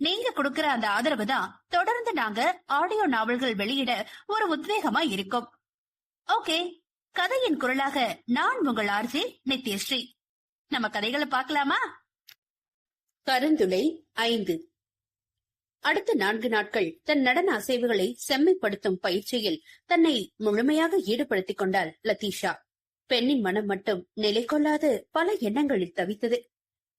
நீங்க கொடுக்கிற அந்த ஆதரவு தான் தொடர்ந்து நாங்க ஆடியோ நாவல்கள் வெளியிட ஒரு உத்வேகமா இருக்கும். ஓகே கதையின் குரலாக நான் உங்கள் ஆர்ஜி நித்யஸ்ரீ. நம்ம கதைகளை பார்க்கலாமா? கருந்துளை ஐந்து. அடுத்த நான்கு நாட்கள் தன் நடன அசைவுகளை செம்மைப்படுத்தும் பயிற்சியில் தன்னை முழுமையாக ஈடுபடுத்திக் கொண்டாள் லதீஷா. பெண்ணின் மனம் மட்டும் நிலை கொள்ளாது பல எண்ணங்களில் தவித்தது.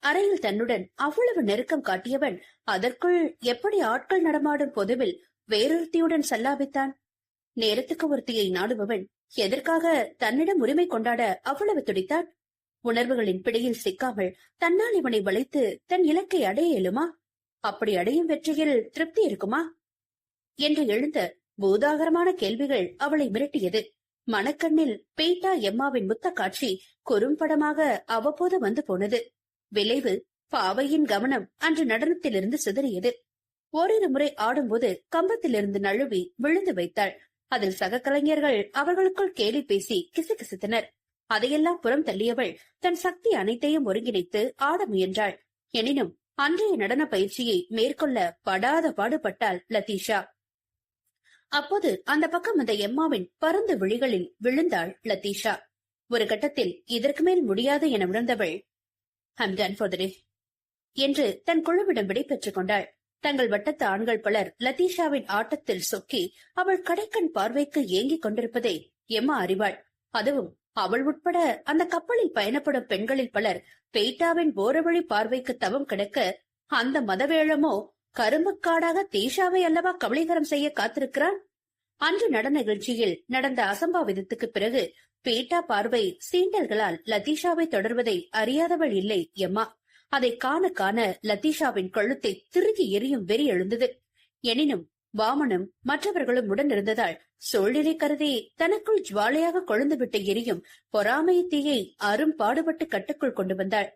அறையில் தன்னுடன் அவ்வளவு நெருக்கம் காட்டியவன் அதற்குள் எப்படி ஆட்கள் நடமாடும் பொதுவில் வேறொருத்தியுடன் சல்லாபித்தான்? நேரத்துக்கு ஒருத்தியை நாடுபவன் எதற்காக தன்னிடம் உரிமை கொண்டாட அவ்வளவு துடித்தான்? உணர்வுகளின் பிடியில் சிக்காமல் தன்னால் இவனை வளைத்து தன் இலக்கை அடைய இயலுமா? அப்படி அடையும் வெற்றியில் திருப்தி இருக்குமா? என்று எழுந்த பூதாகரமான கேள்விகள் அவளை மிரட்டியது. மனக்கண்ணில் பேட்டா எம்மாவின் முத்த காட்சி குறும்படமாக அவ்வப்போது வந்து போனது. விளைவு பாவையின் கவனம் அன்று நடனத்திலிருந்து சிதறியது. ஓரிரு முறை ஆடும்போது கம்பத்திலிருந்து நழுவி விழுந்து வைத்தாள். அதில் சக கலைஞர்கள் அவர்களுக்குள் கேலி பேசி கிசுகிசுத்தனர். அதையெல்லாம் புறம் தள்ளியவள் தன் சக்தி அனைத்தையும் ஒருங்கிணைத்து ஆட முயன்றாள். எனினும் அன்றைய நடன பயிற்சியை மேற்கொள்ள படாத பாடுபட்டாள் லதீஷா. அப்போது அந்த பக்கம் அந்த எம்மாவின் பரந்த விழிகளில் விழுந்தாள் லதீஷா. ஒரு கட்டத்தில் இதற்கு மேல் முடியாது என உணர்ந்தவள் ஐம் டன் ஃபார் டே என்று தன் குழுவிடம் விடை பெற்றுக் கொண்டாள். தங்கள் வட்டத்து ஆண்கள் பலர் லதீஷாவின் ஆட்டத்தில் சொக்கி அவள் கடைக்கண் பார்வைக்கு ஏங்கிக் கொண்டிருப்பதை எம்மா அறிவாள். அதுவும் அவள் உட்பட அந்த கப்பலில் பயணப்படும் பெண்களில் பலர் பெய்டாவின் ஓரவழி பார்வைக்கு தவம் கிடக்க அந்த மதவேழமோ கரும்புக்காடாக தீஷாவை அல்லவா கபலீகரம் செய்ய காத்திருக்கிறான்? அன்று நடன நிகழ்ச்சியில் நடந்த அசம்பாவிதத்துக்கு பிறகு பேட்டா பார்வை சீண்டல்களால் லதீஷாவை தொடர்வதை அறியாதவள் இல்லை எம்மா. அதை காண காண லதீஷாவின் கழுத்தை திருகி எரியும் வெறி எழுந்தது. எனினும் வாமனும் மற்றவர்களும் உடன் இருந்ததால் சூழ்நிலை கருதி தனக்குள் ஜுவாலையாக கொழுந்துவிட்டு எரியும் பொறாமை தீயை அரும் பாடுபட்டு கட்டுக்குள் கொண்டு வந்தாள்.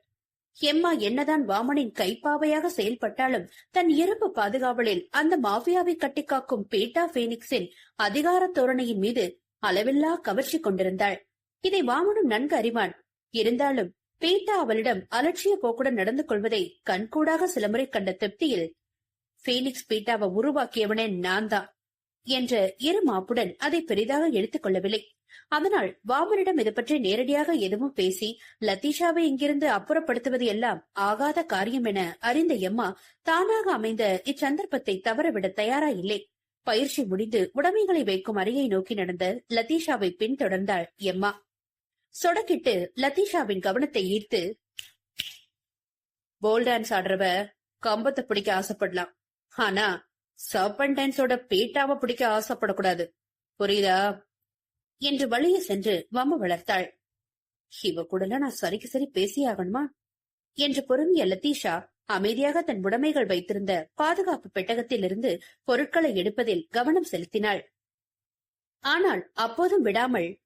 எம்மா என்னதான் வாமனின் கைப்பாவையாக செயல்பட்டாலும் தன் இரும்பு பாதுகாவலில் அந்த மாஃபியாவை கட்டிக்காக்கும் பேட்டா பீனிக்ஸின் அதிகார தோரணையின் மீது அளவில்லா கவர்ச்சி கொண்டிருந்தாள். இதை வாமனும் நன்கு அறிவான். இருந்தாலும் பீட்டா அவளிடம் அலட்சிய போக்குடன் நடந்து கொள்வதை கண்கூடாக சில முறை கண்ட திருப்தியில் பீனிக்ஸ் பீட்டாவை உருவாக்கியவனே நான் தான் என்ற இரு மாப்புடன் அதை பெரிதாக எடுத்துக் கொள்ளவில்லை. அதனால் வாமனிடம் இது பற்றி நேரடியாக எதுவும் பேசி லத்தீஷாவை இங்கிருந்து அப்புறப்படுத்துவது எல்லாம் ஆகாத காரியம் என அறிந்த எம்மா தானாக அமைந்த இச்சந்தர்ப்பத்தை தவறவிட தயாரா இல்லை பயிற்சி முடிந்து உடைமைகளை வைக்கும் அறையை நோக்கி நடந்த லதீஷாவை பின்தொடர்ந்தாள் எம்மா. சொடக்கிட்டு லதீஷாவின் கவனத்தை ஈர்த்து போல் டான்ஸ் ஆடுறவ கம்பத்தை பிடிக்க ஆசைப்படலாம். ஆனா சர்பன் டான்ஸோட பீட்டாவை பிடிக்க ஆசைப்படக்கூடாது. புரியுதா? என்று வழியே சென்று வம்ம வளர்த்தாள். இவ கூட நான் சரிக்கு சரி பேசியாகணுமா என்று பொறுமிய லதீஷா அமைதியாக தன் உடைமைகள் வைத்திருந்த பாதுகாப்பு பெட்டகத்திலிருந்து பொருட்களை எடுப்பதில் கவனம் செலுத்தினாள். ஆனால் அப்போதும் விடாமல்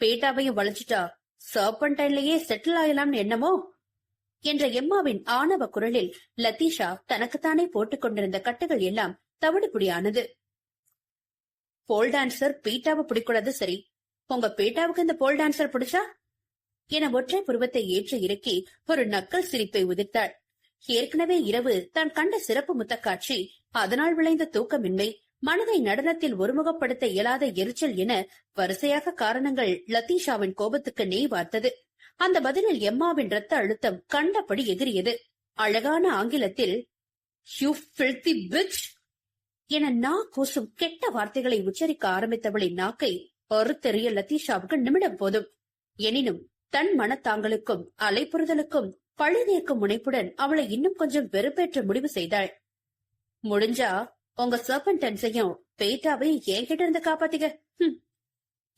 பேட்டாவையும் வளைச்சிட்டா சர்பன்டைன்லயே செட்டில் ஆயலாம்னு என்னமோ? என்ற எம்மாவின் ஆணவ குரலில் லத்தீஷா தனக்குத்தானே போட்டுக் கொண்டிருந்த கட்டுகள் எல்லாம் தவிடுபுடியானது. போல் டான்சர் பீட்டாவை பிடிக்கூடாது சரி. உங்க பீட்டாவுக்கு இந்த போல் டான்சர் பிடிச்சா? என ஒற்றை புருவத்தை ஏற்ற இறக்கி ஒரு நக்கல் சிரிப்பை உதிர்த்தாள். ஏற்கனவே இரவு தான் கண்ட சிறப்பு முத்தக்காட்சி அதனால் விளைந்த தூக்கமின்மை மனதை நடனத்தில் ஒருமுகப்படுத்த இயலாத எரிச்சல் என வரிசையாக காரணங்கள் லத்தீஷாவின் கோபத்துக்கு நெய் வார்த்தது. அந்த பதிலில் எம்மாவின் ரத்த அழுத்தம் கண்டபடி எகிரியது அழகான ஆங்கிலத்தில் யூ என நா கூசும் கெட்ட வார்த்தைகளை உச்சரிக்க ஆரம்பித்தவளின் நாக்கை ஒருத்தெறிய லத்தீஷாவுக்கு நிமிடம் போதும். எனினும் தன் மனத்தாங்களுக்கும் அலைப்புறுதலுக்கும் பழி நீர்க்கும் முனைப்புடன் அவளை இன்னும் கொஞ்சம் வெறுப்பேற்ற முடிவு செய்தாள். முடிஞ்சா உங்க சர்பன்டன்ஸையும் பேட்டாவையும் என்கிட்ட இருந்து காப்பாத்திக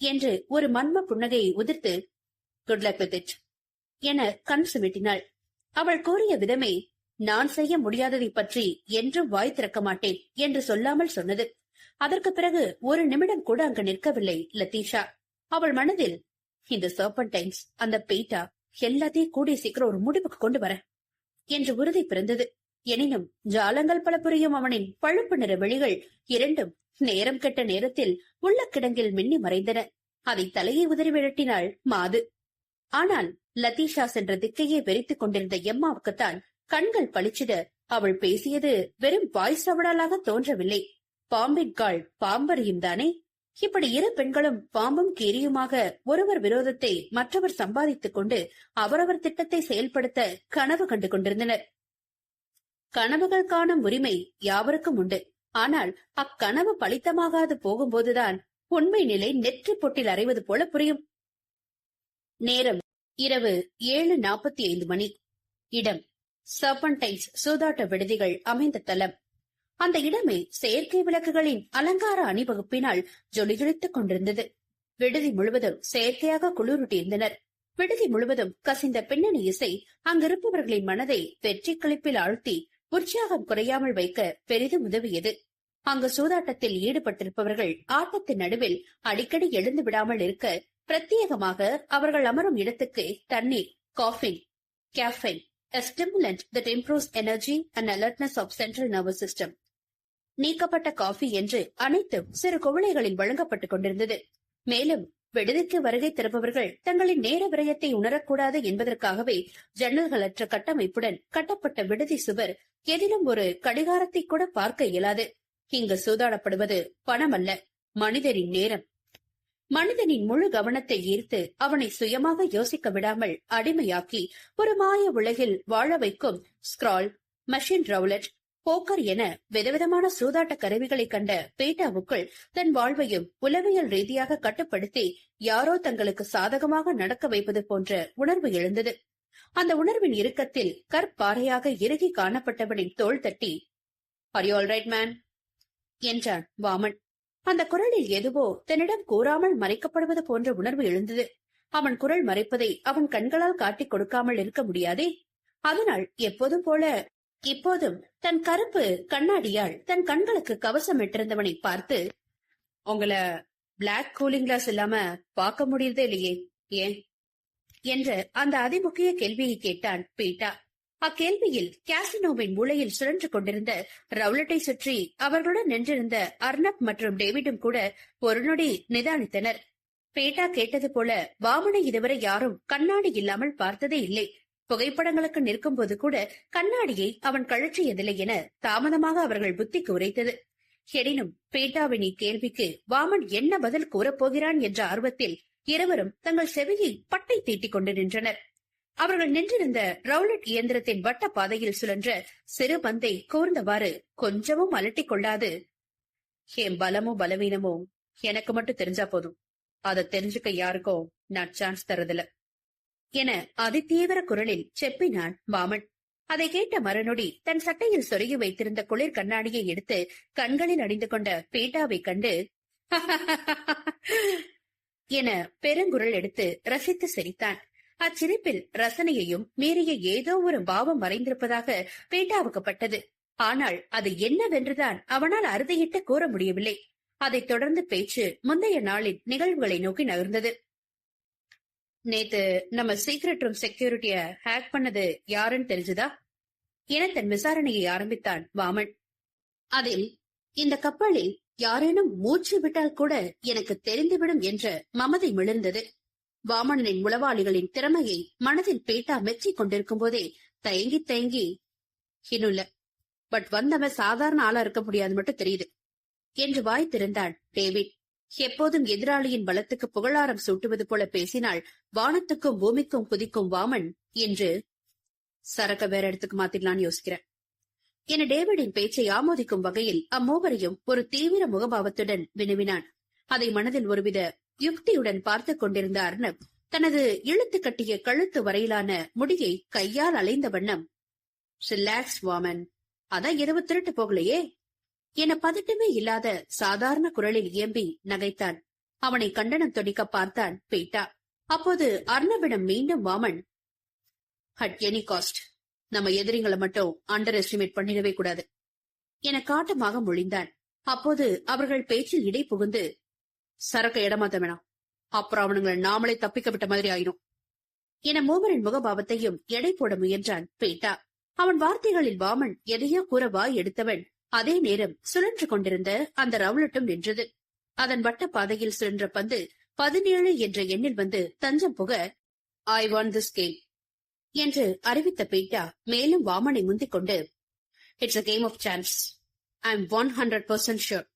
என்று ஒரு மன்ம புன்னகையை உதிர்த்து குட் லக் வித் இட் என கண் சுமிட்டினாள். அவள் கூறிய விதமே நான் செய்ய முடியாததை பற்றி என்றும் வாய் திறக்க மாட்டேன் என்று சொல்லாமல் சொன்னது. அதற்கு பிறகு ஒரு நிமிடம் கூட அங்கு நிற்கவில்லை லத்தீஷா. அவள் மனதில் இந்த சர்பன்டைன்ஸ் அந்த பெய்டா எல்லாத்தையும் கூடிய சீக்கிரம் ஒரு முடிவுக்கு கொண்டு வர என்று உறுதி பிறந்தது. எனினும் ஜாலங்கள் பல புரியும் அவனின் பழுப்பு நிற வெளிகள் இரண்டும் நேரம் கெட்ட நேரத்தில் உள்ள கிடங்கில் மின்னி மறைந்தன. அதை தலையை உதறி விழட்டினாள் மாது. ஆனால் லதீஷா சென்ற திக்கையே வெறித்துக் கொண்டிருந்த எம்மாவுக்குத்தான் கண்கள் பளிச்சிட அவள் பேசியது வெறும் வாய்ஸ் அவடாலாக தோன்றவில்லை. பாம்பின் கால் பாம்பறியும் தானே? இப்படி இரு பெண்களும் பாம்பும் கீரியுமாக ஒருவர் விரோதத்தை மற்றவர் சம்பாதித்துக் கொண்டு அவரவர் திட்டத்தை செயல்படுத்த கனவு கண்டு கொண்டிருந்தனர். கனவுகள் காணும் உரிமை யாவருக்கும் உண்டு. ஆனால் அக்கனவு பலித்தமாகாது போகும்போதுதான் உண்மை நிலை நெற்றி பொட்டில் அறைவது போல புரியும். நேரம் இரவு ஏழு நாற்பத்தி ஐந்து மணி. இடம். சர்பன்டைன்ஸ் சூதாட்ட விடுதிகள் அமைந்த தலம். அந்த இடமே செயற்கை விளக்குகளின் அலங்கார அணிவகுப்பினால் ஜொலிஜொலித்துக் கொண்டிருந்தது விடுதி முழுவதும் செயற்கையாக குளிரூட்டியிருந்தனர் விடுதி முழுவதும் கசிந்த பின்னணி இசை அங்கிருப்பவர்களின் மனதை வெற்றி கழிப்பில் ஆழ்த்தி உற்சாகம் குறையாமல் வைக்க பெரிதும் உதவியது அங்கு சூதாட்டத்தில் ஈடுபட்டிருப்பவர்கள் ஆட்டத்தின் நடுவில் அடிக்கடி எழுந்து விடாமல் இருக்க பிரத்யேகமாக அவர்கள் அமரும் இடத்துக்கு தண்ணீர் caffeine caffeine a stimulant that improves energy and alertness of central nervous system. நீக்கப்பட்ட காஃபி என்று அனைத்தும் சிறு குவளைகளில் வழங்கப்பட்டுக் கொண்டிருந்தது. மேலும் விடுதிக்கு வருகை தருபவர்கள் தங்களின் நேர விரயத்தை உணரக்கூடாது என்பதற்காகவே ஜன்னல்களற்ற கட்டமைப்புடன் கட்டப்பட்ட விடுதி சுவர் எதிலும் ஒரு கடிகாரத்தை கூட பார்க்க இயலாது. இங்கு சூதாடப்படுவது பணம் அல்ல மனிதனின் நேரம். மனிதனின் முழு கவனத்தை ஈர்த்து அவனை சுயமாக யோசிக்க விடாமல் அடிமையாக்கி ஒரு மாய உலகில் வாழ வைக்கும் ஸ்கிரால் மெஷின் ரவுலட் போக்கர் என விதவிதமான சூதாட்ட கருவிகளை கண்ட பேட்டாவுக்குள் தன் வாழ்வையும் உளவியல் ரீதியாக கட்டுப்படுத்தி யாரோ தங்களுக்கு சாதகமாக நடக்க வைப்பது போன்ற உணர்வு எழுந்தது. அந்த உணர்வின் இறுக்கத்தில் கற்பாறையாக இறுகி காணப்பட்டவனின் தோள் தட்டி ஆர் யூ ஆல்ரைட் மேன் என்றான் வாமன். அந்த குரலில் எதுவோ தன்னிடம் கூறாமல் மறைக்கப்படுவது போன்ற உணர்வு எழுந்தது. அவன் குரல் மறைப்பதை அவன் கண்களால் காட்டிக் கொடுக்காமல் இருக்க முடியாதே. அதனால் எப்போதும் போல இப்போதும் தன் கருப்பு கண்ணாடியால் தன் கண்களுக்கு கவசம் இட்டிருந்தவனை பார்த்து உங்களை பிளாக் கூலிங் கிளாஸ் இல்லாம பார்க்க முடியுதே இல்லையே ஏன்? என்ற அந்த அதிமுக்கிய கேள்வியை கேட்டான் பீட்டா. அக்கேள்வியில் கேசினோவின் மூலையில் சுழன்று கொண்டிருந்த ரவுலட்டை சுற்றி அவர்களுடன் நின்றிருந்த அர்ணப் மற்றும் டேவிடும் கூட ஒரு நொடி நிதானித்தனர். பேட்டா கேட்டது போல வாமனை இதுவரை யாரும் கண்ணாடி இல்லாமல் பார்த்ததே இல்லை. புகைப்படங்களுக்கு நிற்கும்போது கூட கண்ணாடியை அவன் கழற்றியதில்லை என தாமதமாக அவர்கள் புத்திக்கு உரைத்தது. எனினும் பேட்டாவின் இக்கேள்விக்கு வாமன் என்ன பதில் கூறப்போகிறான் என்ற ஆர்வத்தில் இருவரும் தங்கள் செவியை பட்டை தீட்டிக் கொண்டு நின்றனர். அவர்கள் நின்றிருந்த ரவுலட் இயந்திரத்தின் வட்ட பாதையில் சுழன்ற சிறு பந்தை கூர்ந்தவாறு கொஞ்சமும் அலட்டிக் கொள்ளாது. என் பலமோ பலவீனமோ? எனக்கு மட்டும் தெரிஞ்சா போதும். அதை தெரிஞ்சுக்க யாருக்கோ நான் சான்ஸ் தரதில்லை என அதிதீவிர குரலில் செப்பினான் வாமன் அதை கேட்ட மறுநொடி தன் சட்டையில் சொருகி வைத்திருந்த குளிர் கண்ணாடியை எடுத்து கண்களில் அணிந்து கொண்ட பீட்டாவை கண்டு என பெருங்குரல் எடுத்து ரசித்து சிரித்தான். அச்சிரிப்பில் ரசனையையும் மீறிய ஏதோ ஒரு பாவம் மறைந்திருப்பதாக பீட்டாவுக்குப்பட்டது ஆனால் அது என்னவென்றுதான் அவனால் அறுதியிட்டு கூற முடியவில்லை. அதைத் தொடர்ந்து பேச்சு முந்தைய நாளின் நிகழ்வுகளை நோக்கி நகர்ந்தது. நேத்து நம்ம சீக்ரெட் ரூம் செக்யூரிட்டிய ஹேக் பண்ணது யாருன்னு தெரிஞ்சுதா? என தன் விசாரணையை ஆரம்பித்தான் வாமன். அதில் இந்த கப்பலில் யாரேனும் மூச்சு விட்டால் கூட எனக்கு தெரிந்துவிடும் என்ற மமதை மிளர்ந்தது. வாமனனின் உளவாளிகளின் திறமையை மனதில் பேட்டா மெச்சிக் கொண்டிருக்கும் போதே தயங்கி தயங்கி இன்னும் இல்ல. பட் வந்தவன் சாதாரண ஆளா இருக்க முடியாது மட்டும் தெரியுது என்று வாய் திறந்தான் டேவிட். எப்போதும் எதிராளியின் பலத்துக்கு புகழாரம் சூட்டுவது போல பேசினால் வானத்துக்கும் பூமிக்கும் குதிக்கும் வாமன் என்று சரக்க வேற இடத்துக்கு மாத்திடலான்னு யோசிக்கிறேன். என டேவிடின் பேச்சை ஆமோதிக்கும் வகையில் அம்மூவரையும் ஒரு தீவிர முகபாவத்துடன் வினவினான். அதை மனதில் ஒருவித யுக்தியுடன் பார்த்துக் கொண்டிருந்த அர்ணப் தனது இழுத்து கட்டிய கழுத்து வரையிலான முடியை கையால் அலைந்த வண்ணம் ரிலாக்ஸ் வாமன் அதான் இரவு திருட்டு போகலையே. என பதட்டமே இல்லாத சாதாரண குரலில் இயம்பி நகைத்தான். அவனை கண்டனம் துடிக்க பார்த்தான் பேட்டா. அப்போது அர்ணவிடம் மீண்டும் வாமன் அட் எனி காஸ்ட் நம்ம எதிரிங்களை மட்டும் அண்டர் எஸ்டிமேட் பண்ணிடவே கூடாது என காட்டமாக மொழிந்தான். அப்போது அவர்கள் பேச்சில் இடை புகுந்து சரக்கு இடமாத்த வேணாம் அப்புறம் அவனுங்களை நாமளே தப்பிக்க விட்ட மாதிரி ஆயிரும் என மூவரின் முகபாவத்தையும் எடை போட முயன்றான் பேட்டா. அவன் வார்த்தைகளில் வாமன் எதையோ கூற வாய் எடுத்தவன் அதே நேரம் சுழன்று கொண்டிருந்த அந்த ரவுலட்டும் நின்றது. அதன் வட்ட பாதையில் சுழன்ற பந்து பதினேழு என்ற எண்ணில் வந்து தஞ்சம் புக ஐ வாண்ட் திஸ் கேம் என்று அறிவித்த பீட்டா மேலும் வாமனை முந்திக் கொண்டு it's a game of chance I am one hundred percent sure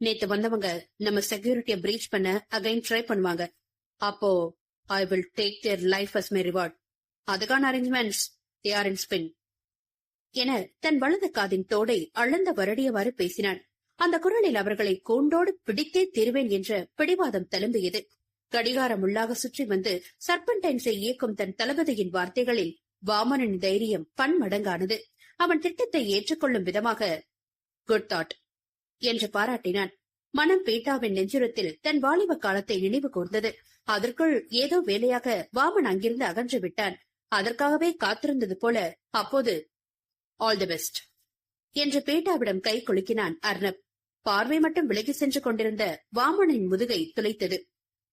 நேத்து வந்தவங்க நம்ம செக்யூரிட்டிய பிரீச் பண்ண அகைன் ட்ரை பண்ணுவாங்க. அப்போ I will take their life as my reward அதுக்கான arrangements they are in spin என தன் வலது காதின் தோடை அளந்த வருடியவாறு பேசினான் அந்த குரலில் அவர்களை கூண்டோடு பிடித்தே தீர்வேன் என்ற பிடிவாதம் தழும்பியது. கடிகாரம் உள்ளாக சுற்றி வந்து சர்பன்டைன்ஸை இயக்கும் தன் தளபதியின் வார்த்தைகளில் வாமனின் தைரியம் பன்மடங்கானது. அவன் திட்டத்தை ஏற்றுக்கொள்ளும் விதமாக குட் தாட் என்று பாராட்டினான். மனம் பீட்டாவின் நெஞ்சுரத்தில் தன் வாலிப காலத்தை நினைவு கூர்ந்தது. அதற்குள் ஏதோ வேலையாக வாமன் அங்கிருந்து அகன்று விட்டான். அதற்காகவே காத்திருந்தது போல அப்போது ஆல் தி பெஸ்ட் என்று பேட்டாவிடம் கை குலுக்கினான் அர்ணப். பார்வை மட்டும் விலகி சென்று கொண்டிருந்த வாமனின் முதுகை துளைத்தது.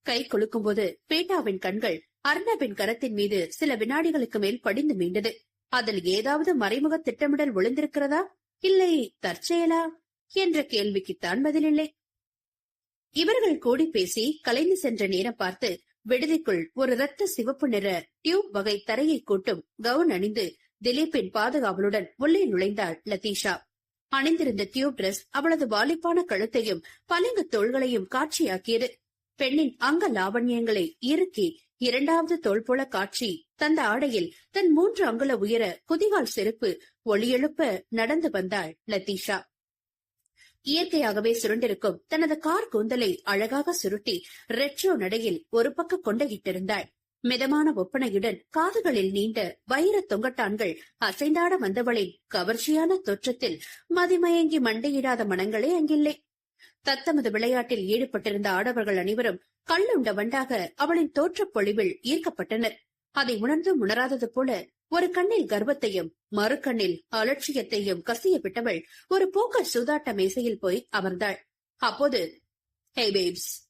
கை குலுக்கும்போது பேட்டாவின் கண்கள் அர்ணபின் கரத்தின் மீது சில வினாடிகளுக்கு மேல் படிந்து மீண்டது. அதில் ஏதாவது மறைமுக திட்டமிடல் ஒளிந்திருக்கிறதா? இல்லை தற்செயலா? என்ற கேள்விக்குத்தான் பதிலில்லை. இவர்கள் கூடி பேசி கலைந்து சென்ற நேரம் பார்த்து விடுதிக்குள் ஒரு இரத்த சிவப்பு நிற டியூப் வகை தரையை கூட்டும் கவுன் அணிந்து திலீப்பின் பாதுகாவலுடன் உள்ளே நுழைந்தாள் லதீஷா. அணிந்திருந்த டியூப் டிரஸ் அவளது வாலிப்பான கழுத்தையும் பளிங்கு தோள்களையும் காட்சியாக்கியது. பெண்ணின் அங்க லாவண்யங்களை இறுக்கி இரண்டாவது தோல் போல காட்சி தந்த ஆடையில் தன் மூன்று அங்குல உயர குதிகால் செருப்பு ஒளியெழுப்ப நடந்து வந்தாள் லதீஷா. இயற்கையாகவே சுருண்டிருக்கும் தனது கார் கூந்தலை அழகாக சுருட்டி ரெட்ரோ நடையில் ஒரு பக்கம் கொண்டகிட்டிருந்தாள் மிதமான ஒப்பனையுடன் காதுகளில் நீண்ட வைர தொங்கட்டான்கள் அசைந்தாட வந்தவளின் கவர்ச்சியான தோற்றத்தில் மதிமயங்கி மண்டையிடாத மனங்களே அங்கில்லை. தத்தமது விளையாட்டில் ஈடுபட்டிருந்த ஆடவர்கள் அனைவரும் கள்ளுண்ட வண்டாக அவளின் தோற்றப் பொழிவில் ஈர்க்கப்பட்டனர். அதை உணர்ந்தும் உணராதது போல ஒரு கண்ணில் கர்வத்தையும் மறு கண்ணில் அலட்சியத்தையும் கசிய விட்டவள் ஒரு பூக்க சூதாட்ட மேசையில் போய் அமர்ந்தாள். அப்போது ஹே பேப்ஸ்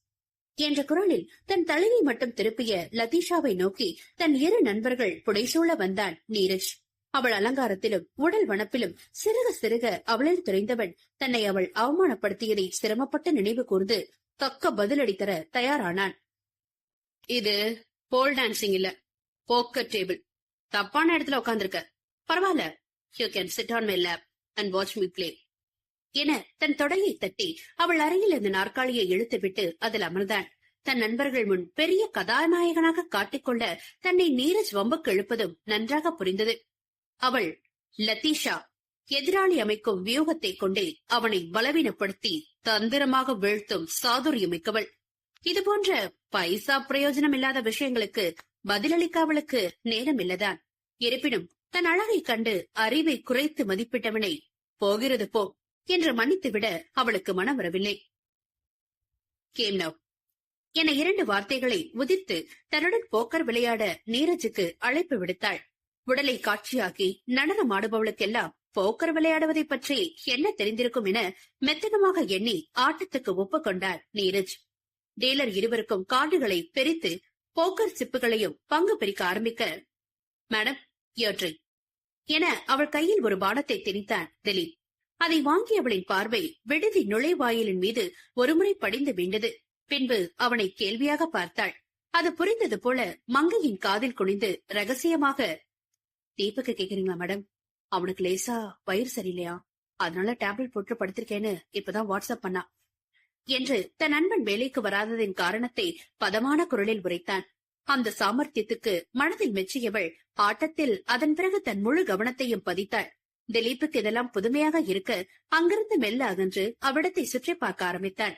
என்ற குரலில் தன் தலையை மட்டும் திருப்பிய லதீஷாவை நோக்கி தன் இரு நண்பர்கள் புடைசூழ வந்தான் நீரஜ். அவள் அலங்காரத்திலும் உடல் வனப்பிலும் சிறுக சிறுக அவளில் துறைந்தவன் தன்னை அவள் அவமானப்படுத்தியதை சிரமப்பட்டு நினைவு கூர்ந்து தக்க பதிலடி தர தயாரானான். இது போல் டான்சிங் இல்ல போக்கர் டேபிள் தப்பான இடத்துல உட்காந்துருக்க பரவாயில்ல. You can sit on my lap and watch me play என தன் தொடையை தட்டி அவள் அறையில் இருந்த நாற்காலியை இழுத்துவிட்டு அதில் அமர்ந்தான் தன் நண்பர்கள் முன் பெரிய கதாநாயகனாக காட்டிக்கொள்ள தன்னை நீரஜ் வம்புக்கு எழுப்பதும் நன்றாக புரிந்தது. அவள் லத்தீஷா எதிராளி அமைக்கும் வியூகத்தை கொண்டே அவனை பலவீனப்படுத்தி தந்திரமாக வீழ்த்தும் சாதுரியமிக்கவள். இதுபோன்ற பைசா பிரயோஜனம் இல்லாத விஷயங்களுக்கு பதிலளிக்க அவளுக்கு நேரம் இல்லதான் இருப்பினும் தன் அழகை கண்டு அறிவை குறைத்து மதிப்பிட்டவனை போகிறது போ. என்று மன்னித்துவிட அவளுக்கு மனம் வரவில்லை கேம் நவ் என இரண்டு வார்த்தைகளை உதிர்த்து தன்னுடன் போக்கர் விளையாட நீரஜுக்கு அழைப்பு விடுத்தாள். உடலை காட்சியாக்கி நடனம் ஆடுபவளுக்கெல்லாம் போக்கர் விளையாடுவதை பற்றி என்ன தெரிந்திருக்கும் என மெத்தனமாக எண்ணி ஆட்டத்துக்கு ஒப்புக்கொண்டார் நீரஜ். டீலர் இருவருக்கும் கார்டுகளை பிரித்து போக்கர் சிப்புகளையும் பங்கு பிரிக்க ஆரம்பிக்க மேடம் யோட்ரி என அவள் கையில் ஒரு பானத்தை திணித்தான் திலீப். அதை வாங்கியவளின் பார்வை விடுதி நுழைவாயிலின் மீது ஒருமுறை படிந்து வீண்டது. பின்பு அவனை கேள்வியாக பார்த்தாள். அது புரிந்தது போல மங்கையின் காதில் குனிந்து ரகசியமாக தீபக்கு கேக்குறீங்களா மேடம்? அவனுக்கு லேசா வயிறு சரியில்லையா? அதனால டேப்லெட் போட்டு படுத்திருக்கேன்னு இப்பதான் வாட்ஸ்அப் பண்ணா. என்று தன் நண்பன் வேலைக்கு வராததின் காரணத்தை பதமான குரலில் உரைத்தான். அந்த சாமர்த்தியத்துக்கு மனதில் மெச்சியவள் ஆட்டத்தில் அதன் பிறகு தன் முழு கவனத்தையும் பதித்தாள். திலீப்புக்கு இதெல்லாம் புதுமையாக இருக்க அங்கிருந்து மெல்ல அகன்று அவ்விடத்தை சுற்றி பார்க்க ஆரம்பித்தான்.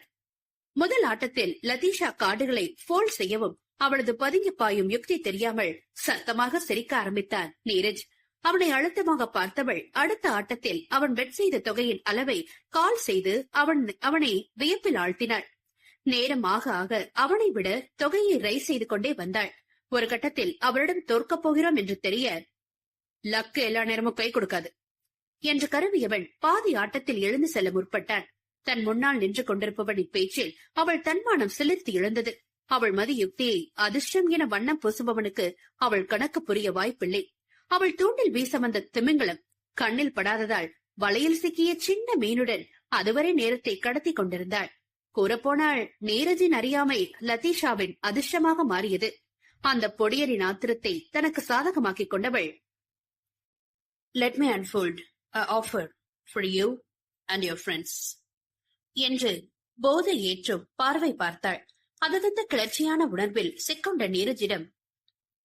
முதல் ஆட்டத்தில் லதீஷா கார்டுகளை போல்ட் செய்யவும் அவளது பதுங்கி பாயும் யுக்தி தெரியாமல் சத்தமாக சிரிக்க ஆரம்பித்தான். நீரஜ் அவனை அழுத்தமாக பார்த்தவள் அடுத்த ஆட்டத்தில் அவன் பெட் செய்த தொகையின் அளவை கால் செய்து அவன் அவனை வியப்பில் ஆழ்த்தினாள். நேரம் ஆக ஆக அவனை விட தொகையை ரைஸ் செய்து கொண்டே வந்தாள். ஒரு கட்டத்தில் அவரிடம் தோற்கப் போகிறோம் என்று தெரிய லக்கு எல்லா நேரமும் கை கொடுக்காது. என்று கருவியவன் பாதி ஆட்டத்தில் எழுந்து செல்ல முற்பட்டான் தன் முன்னால் நின்று கொண்டிருப்பவனின் பேச்சில் அவள் தன்மானம் சிலிர்த்து எழுந்தது. அவள் மதி யுக்தியை அதிர்ஷ்டம் என வண்ணம் பூசுபவனுக்கு அவள் கணக்கு புரிய வாய்ப்பில்லை. அவள் தூண்டில் வீச வந்த திமிங்கலம் கண்ணில் படாததால் வலையில் சிக்கிய சின்ன மீனுடன் அதுவரை நேரத்தை கடத்தி கொண்டிருந்தாள். கூறப்போனால் நீரஜின் அறியாமை லதீஷாவின் அதிர்ஷ்டமாக மாறியது. அந்த பொடியரின் ஆத்திரத்தை தனக்கு சாதகமாக்கிக் கொண்டவள். Let me unbold unfold offer for you and your friends என்று போதை ஏற்றும் பார்வை பார்த்தாள். அததந்த கிளர்ச்சியான உணர்வில் சிக்கொண்ட நீரஜிடம்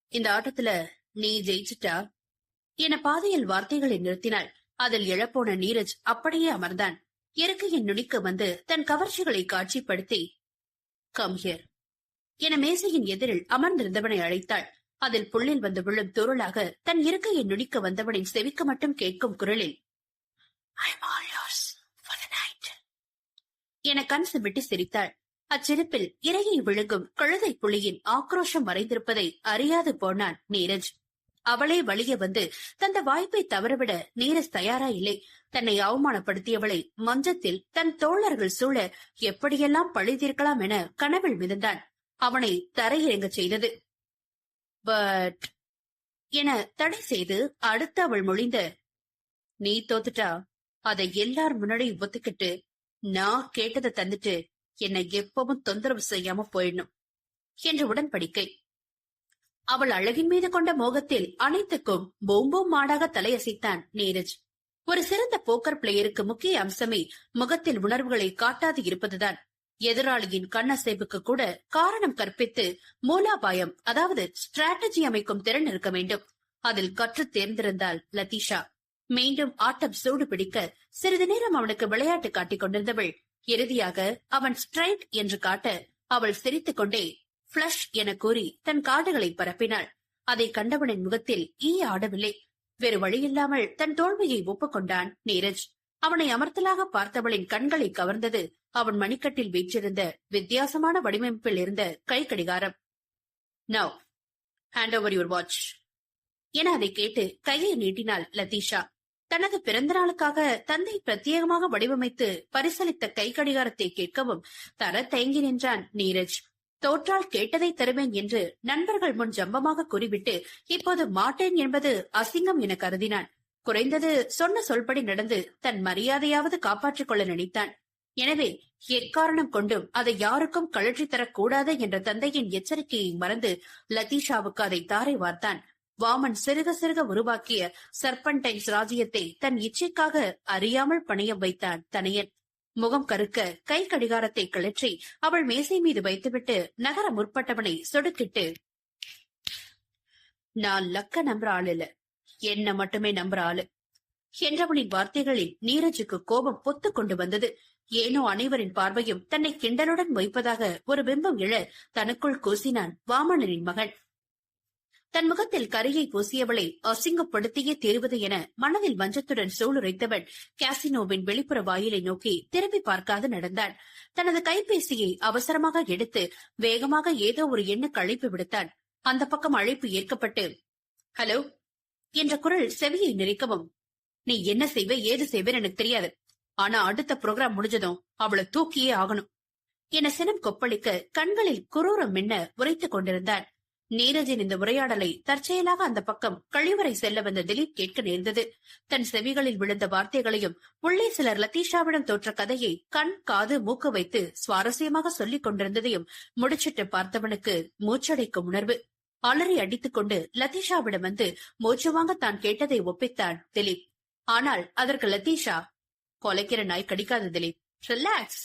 இந்த ஆட்டத்துல நீ ஜெயிச்சிட்டா? என பாதையில் வார்த்தைகளை நிறுத்தினாள். அதில் எழப்போன நீரஜ் அப்படியே அமர்ந்தான். இருக்கையின் நுனிக்கு வந்து தன் கவர்ச்சிகளை காட்சிப்படுத்தி கம்ஹியர் என மேசையின் எதிரில் அமர்ந்திருந்தவனை அழைத்தாள். அதில் புள்ளில் வந்து விழும் துருளாக தன் இருக்கையை நுனிக்க வந்தவனின் செவிக்கு மட்டும் கேட்கும் குரலில் என கண் சிமிட்டி சிரித்தாள். அச்சிரிப்பில் இரையை விழுங்கும் கழுதை புலியின் ஆக்ரோஷம் மறைந்திருப்பதை அறியாது போனான் நீரஜ். அவளே வழிய வந்து தந்த வாய்ப்பை தவறவிட நீரஜ் தயாரா இல்லை தன்னை அவமானப்படுத்தியவளை மஞ்சத்தில் தன் தோழர்கள் சூழ எப்படியெல்லாம் பழிதீர்க்கலாம் என கனவில் மிதந்தான். அவனை தரையிறங்க செய்தது. பட் என தடை செய்து அடுத்து அவள் மொழிந்த நீ தோத்துட்டா? அதை எல்லார் முன்னாடி ஒத்துக்கிட்டு நான் கேட்டதை தந்துட்டு என்னை எப்பவும் தொந்தரவு செய்யாம போயிடணும் என்ற உடன்படிக்கை. அவள் அழகின் மீது கொண்ட மோகத்தில் அனைத்துக்கும் பூம்பூம் மாடாக தலையசைத்தான் நீரஜ். ஒரு சிறந்த போக்கர் பிளேயருக்கு முக்கிய அம்சமே முகத்தில் உணர்வுகளை காட்டாது இருப்பதுதான். எதிராளியின் கண்ணசைவுக்கு கூட காரணம் கற்பித்து மூலாபாயம் அதாவது ஸ்ட்ராட்டஜி அமைக்கும் திறன் இருக்க வேண்டும். அதில் கற்று தேர்ந்திருந்தாள் லதீஷா. மீண்டும் ஆட்டம் சூடு பிடிக்க சிறிது நேரம் அவனுக்கு விளையாட்டு காட்டிக் கொண்டிருந்தவள். இறுதியாக அவன் ஸ்ட்ரைட் என்று காட்ட அவள் சிரித்துக் கொண்டே பிளஷ் என கூறி தன் காடுகளை பரப்பினாள். அதை கண்டவனின் முகத்தில் ஈ ஆடவில்லை. வேறு வழியில்லாமல் தன் தோல்வியை ஒப்புக்கொண்டான் நீரஜ். அவனை அமர்த்தலாக பார்த்தவளின் கண்களை கவர்ந்தது அவன் மணிக்கட்டில் வீற்றிருந்த வித்தியாசமான வடிவமைப்பில் இருந்த கை கடிகாரம். Now hand over your watch என அதை கேட்டு கையை நீட்டினாள் லதீஷா. தனது பிறந்த நாளுக்காக தந்தை பிரத்யேகமாக வடிவமைத்து பரிசளித்த கை கடிகாரத்தை கேட்கவும் தர தயங்கி நின்றான் நீரஜ். தோற்றால் கேட்டதை தருவேன் என்று நண்பர்கள் முன் ஜம்பமாக கூறிவிட்டு இப்போது மாட்டேன் என்பது அசிங்கம் என கருதினான். குறைந்தது சொன்ன சொல்படி நடந்து தன் மரியாதையாவது காப்பாற்றிக் கொள்ள நினைத்தான். எனவே எக்காரணம் கொண்டும் அதை யாருக்கும் கழற்றி தரக்கூடாது என்ற தந்தையின் எச்சரிக்கையை மறந்து லதீஷாவுக்கு அதை தாரை வார்த்தான். வாமன் சிறுக சிறுக உருவாக்கிய சர்பன்டைன்ஸ் ராஜ்யத்தை தன் இச்சைக்காக அறியாமல் பணிய வைத்தான் தனையன். முகம் கருக்க கை கடிகாரத்தை கிளற்றி அவள் மேசை மீது வைத்துவிட்டு நகர முற்பட்டவனை சொடுக்கிட்டு நான் லக்க நம்புற ஆள் இல்ல. என்ன மட்டுமே நம்புற ஆளு. என்றவனின் வார்த்தைகளில் நீரஜுக்கு கோபம் பொத்து கொண்டு வந்தது. ஏனோ அனைவரின் பார்வையும் தன்னை கிண்டலுடன் வைப்பதாக ஒரு பிம்பம் இழ தனக்குள் கூசினான் வாமனனின் மகன். தன் முகத்தில் கரியை பூசியவளை அசிங்கப்படுத்தியே தீருவது என மனதில் மஞ்சத்துடன் சூளுரைத்தவன் கேசினோவின் வெளிப்புற வாயிலை நோக்கி திரும்பி பார்க்காது நடந்தான் தனது கைபேசியை அவசரமாக எடுத்து வேகமாக ஏதோ ஒரு எண்ணுக்கு அழைப்பு விடுத்தான் அந்த பக்கம் அழைப்பு ஏற்கப்பட்டு ஹலோ என்ற குரல் செவியை நெரிக்கவும் நீ என்ன செய்வ ஏது செய்வேன்னு எனக்கு தெரியாது. ஆனா அடுத்த ப்ரோக்ராம் முடிஞ்சதும் அவளை தூக்கியே ஆகணும். என சினம் கொப்பளிக்க கண்களில் குரூரம் மின்ன உரைத்துக் கொண்டிருந்தான் நீரஜின் இந்த உரையாடலை தற்செயலாக அந்த பக்கம் கழிவறை செல்ல வந்த திலீப் கேட்க நேர்ந்தது. தன் செவிகளில் விழுந்த வார்த்தைகளையும் உள்ளே சிலர் லத்தீஷாவிடம் தோற்ற கதையை கண் காது மூக்க வைத்து சுவாரஸ்யமாக சொல்லிக் கொண்டிருந்ததையும் முடிச்சிட்டு பார்த்தவனுக்கு மூச்சடைக்கும் உணர்வு. அலறி அடித்துக் கொண்டு லத்தீஷாவிடம் வந்து மூச்சு வாங்க தான் கேட்டதை ஒப்பித்தான் திலீப். ஆனால் அதற்கு லத்தீஷா கொலைக்கிற நாய் கடிக்காது திலீப் ரிலாக்ஸ்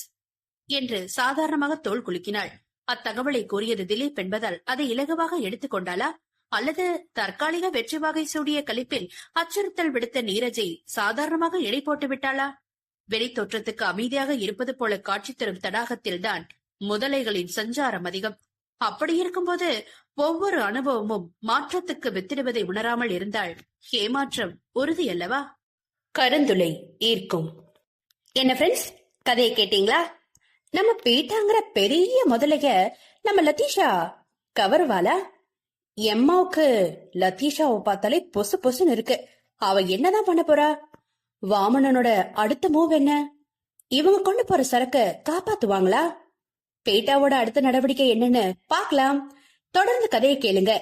என்று சாதாரணமாக தோல் குலுக்கினாள். அத்தகவலை கூறியது திலீப் என்பதால் அதை இலகுவாக எடுத்துக்கொண்டாளா அல்லது தற்காலிக வெற்றி வகை சூடிய கலிப்பில் அச்சுறுத்தல் விடுத்த நீரஜை சாதாரணமாக எடை போட்டு விட்டாளா? வெளித்தோற்றத்துக்கு அமைதியாக இருப்பது போல காட்சி தரும் தடாகத்தில்தான் முதலைகளின் சஞ்சாரம் அதிகம். அப்படி இருக்கும்போது ஒவ்வொரு அனுபவமும் மாற்றத்துக்கு வித்திடுவதை உணராமல் இருந்தால் ஏமாற்றம் உறுதி அல்லவா? கருந்துளை ஈர்க்கும். என்ன ஃப்ரெண்ட்ஸ் கதையை கேட்டீங்களா? நம்ம பீட்டாங்கிற பெரிய முதலைய நம்ம லத்தீஷா கவருவாளா? எம்மாவுக்கு லதீஷாவை பார்த்தாலே பொசு பொசுன்னு இருக்கு. அவ என்னதான் பண்ண போறா? வாமனனோட அடுத்த மூவ் என்ன? இவங்க கொண்டு போற சரக்கு காப்பாத்துவாங்களா? பேட்டாவோட அடுத்த நடவடிக்கை என்னன்னு பார்க்கலாம். தொடர்ந்து கதையை கேளுங்க.